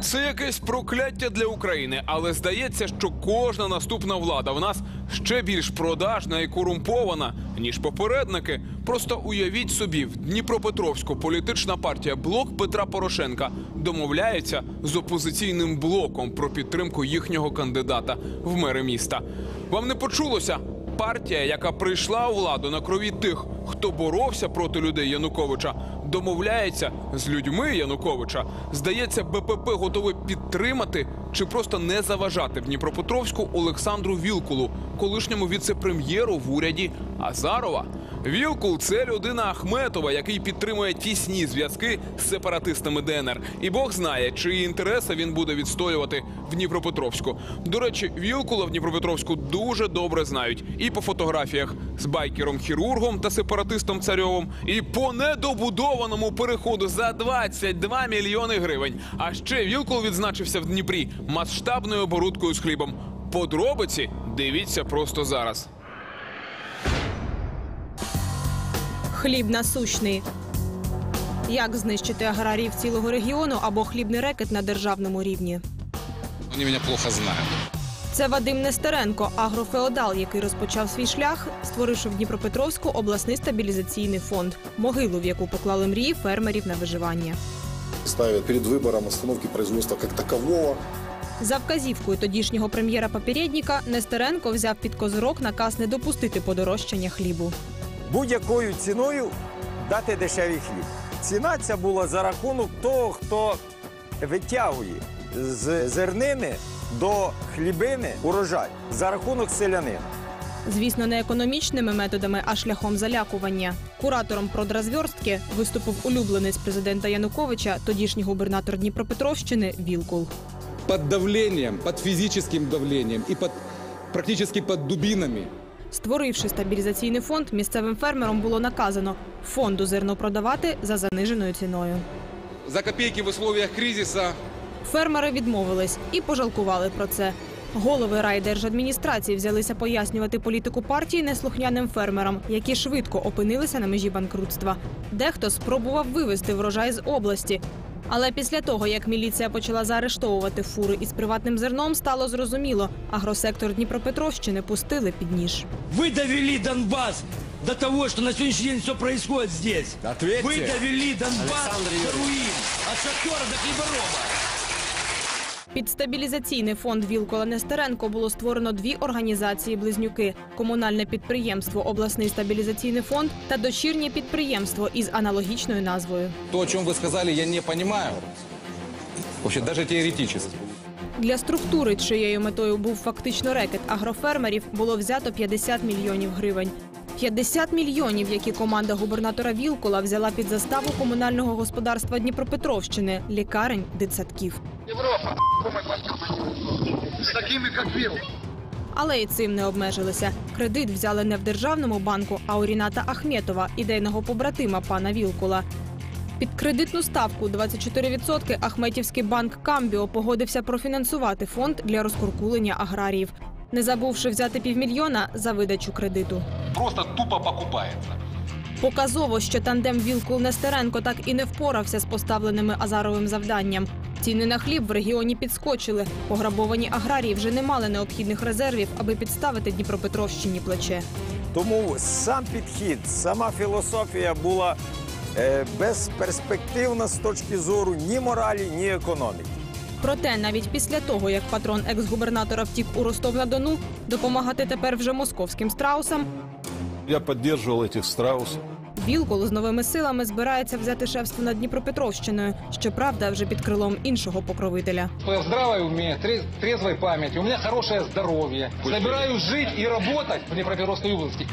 Це якесь прокляття для України, але здається, що кожна наступна влада в нас ще більш продажна і корумпована, ніж попередники. Просто уявіть собі, в Дніпропетровську політична партія Блок Петра Порошенка домовляється з опозиційним блоком про підтримку їхнього кандидата в мери міста. Вам не почулося? Партія, яка прийшла у владу на крові тих, хто боровся проти людей Януковича, домовляється з людьми Януковича. Здається, БПП готовий підтримати чи просто не заважати в Дніпропетровську Олександру Вілкулу, колишньому віце-прем'єру в уряді Азарова. Вілкул це людина Ахметова, який підтримує тісні зв'язки з сепаратистами ДНР. І Бог знає, чиї інтереси він буде відстоювати в Дніпропетровську. До речі, Вілкула в Дніпропетровську дуже добре знають і по фотографіях з байкером-хірургом та сепаратистом царьовим, і по недобудованому переходу за 22 мільйони гривень. А ще Вілкул відзначився в Дніпрі масштабною оборудкою з хлібом. Подробиці дивіться просто зараз. Хліб насущний. Як знищити аграріїв цілого регіону або хлібний рекет на державному рівні? Они меня плохо знают. Це Вадим Нестеренко, агрофеодал, який розпочав свій шлях, створивши в Дніпропетровську обласний стабілізаційний фонд, могилу, в яку поклали мрії фермерів на виживання. ставят перед выбором остановки производства как такового. За вказівкою тодішнього прем'єра попередника Нестеренко взяв під козирок наказ не допустити подорожчання хлібу. Будь-якою ціною дати дешевий хліб. Ціна ця була за рахунок того, хто витягує з зернини до хлібини урожай за рахунок селянина. Звісно, не економічними методами, а шляхом залякування. Куратором продразверстки виступив улюбленець президента Януковича, тодішній губернатор Дніпропетровщини Вілкул. под давлением, под физическим давлением и под, практически под дубинами. Створивши стабілізаційний фонд, місцевим фермерам було наказано фонду зерно продавати за заниженою ціною. За копейки в условиях кризиса Фермери відмовились і пожалкували про це. Голови райдержадміністрації взялися пояснювати політику партії неслухняним фермерам, які швидко опинилися на межі банкрутства. Дехто спробував вивезти врожай з області. Але після того, як міліція почала заарештовувати фури із приватним зерном, стало зрозуміло, агросектор Дніпропетровщини пустили під ніж. Ви довели Донбас до того, що на сьогоднішній день все відбувається тут. Ви довели Донбас до руїн, а шахтера до хлебороба. Під стабілізаційний фонд Вілкола Нестеренко було створено дві організації близнюки: комунальне підприємство Обласний стабілізаційний фонд та дочірнє підприємство із аналогічною назвою. то, о чем вы сказали, я не понимаю. Вообще, даже теоретически. Для структури, чиєю метою був фактично рекет агрофермерів, було взято 50 мільйонів гривень. 50 мільйонів, які команда губернатора Вілкола взяла під заставу комунального господарства Дніпропетровщини, лікарень, дитсадків. Європа з такими, як Вілкол. Але і цим не обмежилися. Кредит взяли не в державному банку, а у Ріната Ахметова, ідейного побратима пана Вілкула. Під кредитну ставку 24% Ахметівський банк Камбіо погодився профінансувати фонд для розкуркулення аграріїв, не забувши взяти півмільйона за видачу кредиту. Просто тупо покупается. Показово, що тандем Вілкул Нестеренко так і не впорався з поставленими Азаровим завданням. Ціни на хліб в регіоні підскочили. Пограбовані аграрії вже не мали необхідних резервів, аби підставити Дніпропетровщині плече. Тому сам підхід, сама філософія була е, безперспективна з точки зору ні моралі, ні економіки. Проте навіть після того, як патрон екс-губернатора втік у Ростов-на-Дону, допомагати тепер вже московським страусам, Я поддерживал этих страусов. Вілкул з новими силами збирається взяти шефство над Дніпропетровщиною, щоправда, вже під крилом іншого покровителя. Я здравое уме, трез- трезвой памяти, у меня хорошее здоровье. Собираюсь жить и работать в Днепропетровской области.